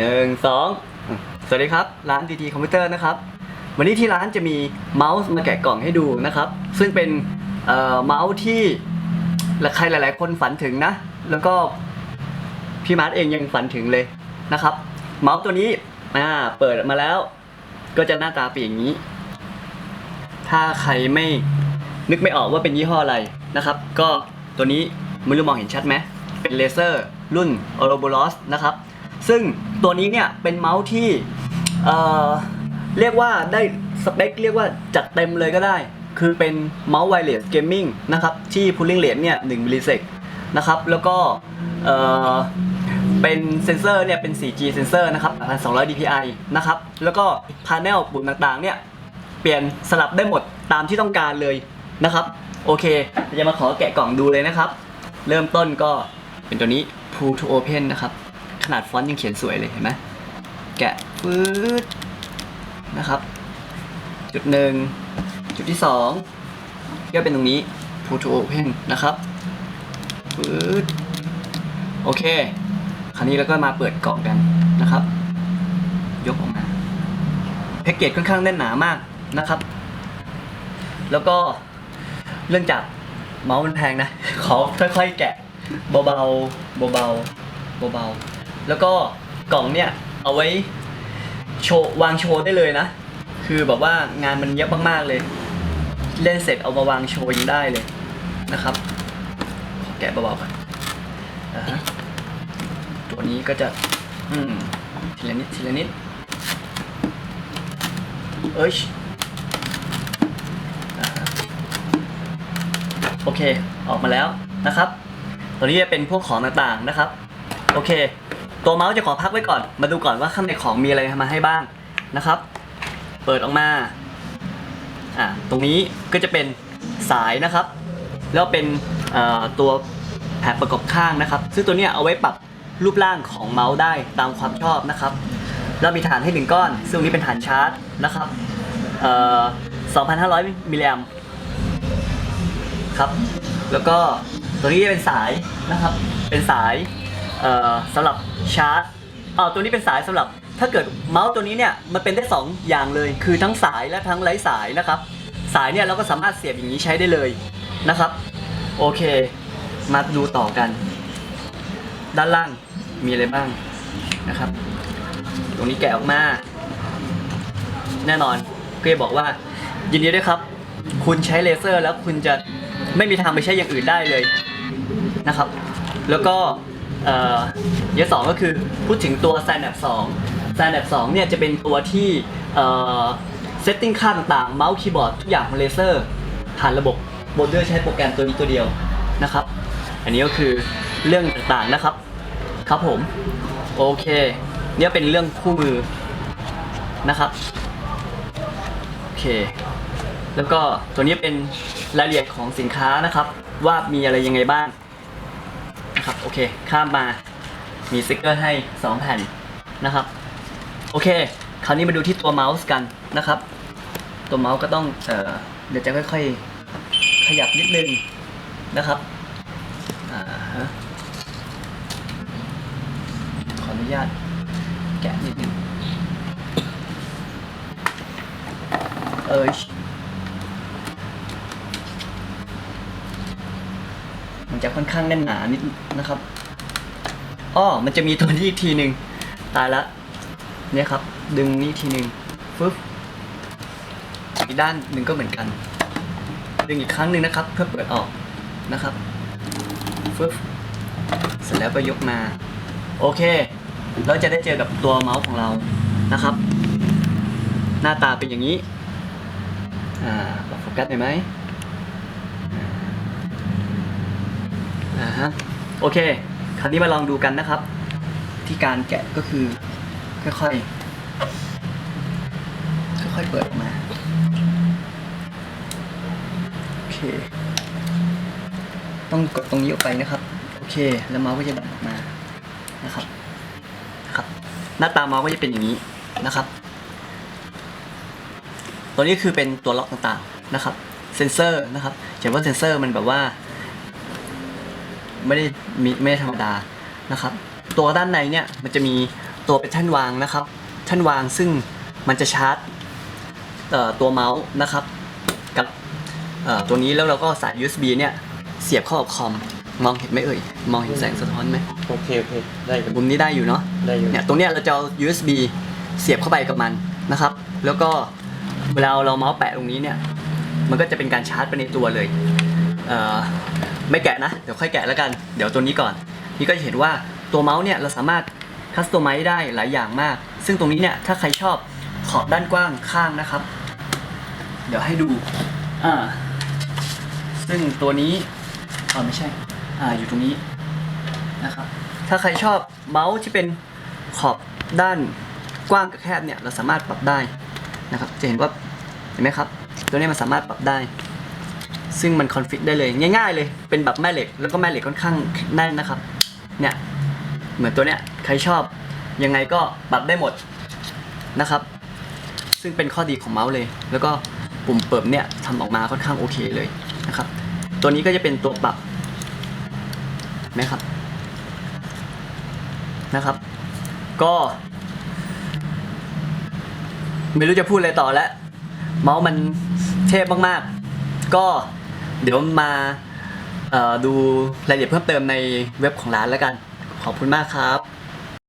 หนึ่งสองสวัสดีครับ ร้านดีทีคอมพิวเตอร์นะครับ วันนี้ที่ร้านจะมีเมาส์มาแกะกล่องให้ดูนะครับ ซึ่งเป็นเเมาส์ที่ใครหลาย ๆ คนฝันถึงนะ แล้วก็พี่มาร์ทเองยังฝันถึงเลยนะครับ เมาส์ตัวนี้อ่าเปิดมาแล้ว ก็จะหน้าตาเป็นอย่างนี้ ถ้าใครไม่นึกไม่ออกว่าเป็นยี่ห้ออะไรนะครับ ก็ตัวนี้ไม่รู้มองเห็นชัดไหมเป็นเลเซอร์รุ่น o r o b o l o s นะครับ ซึ่งตัวนี้เนี่ยเป็นเมาส์ที่เอ่อเรียกว่าได้สเปคเรียกว่าจัดเต็มเลยก็ได้ คือเป็นเมาส์ไวเลสเกมมิ่งนะครับที่ pulling rate เนี่ย1มิลลิเซกนะครับแล้วก็เอ่อเป็นเซนเซอร์เนี่ยเป็น 4G เซนเซอร์นะครับ1200 dpi นะครับ แล้วก็พา n e l ปุ่มต่างๆ เนี่ย เปลี่ยนสลับได้หมดตามที่ต้องการเลยนะครับ โอเคจะมาขอแกะกล่องดูเลยนะครับ เริ่มต้นก็เป็นตัวนี้ pull to open นะครับ นาดฟอนต์ยังเขียนสวยเลยเห็นไหมแกะฟืดนะครับ จุดหนึ่งจุดที่สองก็เป็นตรงนี้ pull to open นะครับฟืดโอเค คราวนี้เราก็มาเปิดกล่องกันนะครับ ยกออกมาแพ็กเกจค่อนข้างแน่นหนามากนะครับ แล้วก็เรื่องจากเมาส์มันแพงนะ ขอค่อยๆแกะเบาๆเบาๆเบาๆ แล้วก็กล่องเนี่ยเอาไว้โชว์วางโชว์ได้เลยนะ คือแบบว่างานมันเยอะมากๆเลย เล่นเสร็จเอามาวางโชว์ยังได้เลยนะครับ ขอแกะเบาๆก่อนอ่าฮะตัวนี้ก็จะ อืมทีละนิดทีละนิด เอ้ยอ่าโอเค ออกมาแล้วนะครับ ตัวนี้จะเป็นพวกของต่างๆนะครับ โอเค ตัวเมาส์จะขอพักไว้ก่อน มาดูก่อนว่าข้างในของมีอะไรมาให้บ้างนะครับ เปิดออกมา อ่า ตรงนี้ก็จะเป็นสายนะครับ แล้วเป็นตัวแผ่นประกอบข้างนะครับ ซึ่งตัวนี้เอาไว้ปรับรูปร่างของเมาส์ได้ตามความชอบนะครับแล้วมีฐานให้หนึ่งก้อน ซึ่งนี้เป็นฐานชาร์จนะครับเอ่อ2,500มิลลิแอมป์ครับ แล้วก็ตัวนี้เป็นสายนะครับ เป็นสาย เอ่อสำหรับชาร์จอ๋อตัวนี้เป็นสายสำหรับ ถ้าเกิดเมาส์ตัวนี้เนี่ยมันเป็นได้สองอย่างเลย คือทั้งสายและทั้งไร้สายนะครับ สายเนี่ยเราก็สามารถเสียบอย่างนี้ใช้ได้เลยนะครับ โอเค มาดูต่อกัน ด้านล่างมีอะไรบ้างนะครับ ตรงนี้แกะออกมา แน่นอนเกรบอกว่า ยินดีด้วยครับ คุณใช้เลเซอร์แล้วคุณจะไม่มีทางไปใช้อย่างอื่นได้เลยนะครับ แล้วก็ เอ่อยสองก็คือพูดถึงตัว s y n a p 2 s y n a p 2เนี่ยจะเป็นตัวที่เอ่อเซตติ้งค่าต่างๆเมาส์คีย์บอร์ดทุกอย่างของเลเซอร์ผ่านระบบโบเดอร์ใช้โปรแกรมตัวนี้ตัวเดียวนะครับ อันนี้ก็คือเรื่องต่างๆนะครับ ครับผมโอเคเนี่ยเป็นเรื่องคู่มือนะครับโอเค แล้วก็ตัวนี้เป็นรายละเอียดของสินค้านะครับ ว่ามีอะไรยังไงบ้าง นะครับ โอเค ข้ามมา มีสติกเกอร์ให้ 2 แผ่นนะครับ โอเค คราวนี้มาดูที่ตัวเมาส์กันนะครับ ตัวเมาส์ก็ต้อง เออเดี๋ยวจะค่อยๆ ขยับนิดนึงนะครับอขออนุญาตแกะนิดนึงเอยมัน จะค่อนข้างแน่นหนานิดนะครับอ้อมันจะมีตัวนี้อีกทีหนึ่งตายละเนี่ยครับ ดึงนี่ทีหนึ่งฟึบอีกด้านหนึ่งก็เหมือนกัน ดึงอีกครั้งหนึ่งนะครับ เพื่อเปิดออกนะครับฟึบเสร็จแล้วก็ยกมา โอเค เราจะได้เจอกับตัวเมาส์ของเรานะครับ หน้าตาเป็นอย่างนี้ อ่าโฟกัสหน่อยไหม อ่าฮะโอเค คราวนี้มาลองดูกันนะครับ ที่การแกะก็คือค่อยๆค่อยๆเปิดออกมาโอเค ต้องกดตรงนี้ออกไปนะครับ โอเค แล้วเมาส์ก็จะดันออกมานะครับนะครับ หน้าตาเมาส์ก็จะเป็นอย่างนี้นะครับ ตัวนี้คือเป็นตัวล็อกต่างๆนะครับเซนเซอร์นะครับเห็นว่าเซนเซอร์มันแบบว่า ไม่ได้มีไม่ได้ธรรมดานะครับ ตัวด้านในเนี่ยมันจะมีตัวเป็นแท่นวางนะครับแท่นวางซึ่งมันจะชาร์จเอ่อตัวเมาส์นะครับ กับเอ่อตัวนี้แล้วเราก็สาย USB เนี่ยเสียบเข้ากับคอมมองเห็นไหมเอ่ยมองเห็นแสงสะท้อนไหมโอเคโอเคได้อยู่มุมนี้ได้อยู่เนาะได้อยู่เนี่ยตรงเนี้ยเราจะเอา USB เสียบเข้าไปกับมันนะครับ แล้วก็เวลาเราเมาส์แปะตรงนี้เนี่ยมันก็จะเป็นการชาร์จไปในตัวเลยเอ่อ ไม่แกะนะ เดี๋ยวค่อยแกะแล้วกัน เดี๋ยวตัวนี้ก่อน นี่ก็จะเห็นว่าตัวเมาส์เนี่ยเราสามารถคัสตอมไมซ์ได้หลายอย่างมาก ซึ่งตรงนี้เนี่ยถ้าใครชอบขอบด้านกว้างข้างนะครับ เดี๋ยวให้ดู อ่า ซึ่งตัวนี้อ๋อไม่ใช่ อ่าอยู่ตรงนี้นะครับ ถ้าใครชอบเมาส์ที่เป็นขอบด้านกว้างกับแคบเนี่ยเราสามารถปรับได้นะครับ จะเห็นว่าเห็นไหมครับ ตัวนี้มันสามารถปรับได้ ซึ่งมันคอนฟิกได้เลยง่ายๆเลย เป็นแบบแม่เหล็ก แล้วก็แม่เหล็กค่อนข้างแน่นนะครับ เนี่ย เหมือนตัวเนี้ยใครชอบยังไงก็ปรับได้หมดนะครับ ซึ่งเป็นข้อดีของเมาส์เลย แล้วก็ปุ่มเปิดเนี่ยทำออกมาค่อนข้างโอเคเลยนะครับ ตัวนี้ก็จะเป็นตัวปรับนไหมครับนะครับ ก็ ไม่รู้จะพูดอะไรต่อแล้ว เมาส์มันเทพมาก ๆ ก็ เดี๋ยวมาดูรายละเอียดเพิ่มเติมในเว็บของร้านแล้วกัน ขอบคุณมากครับ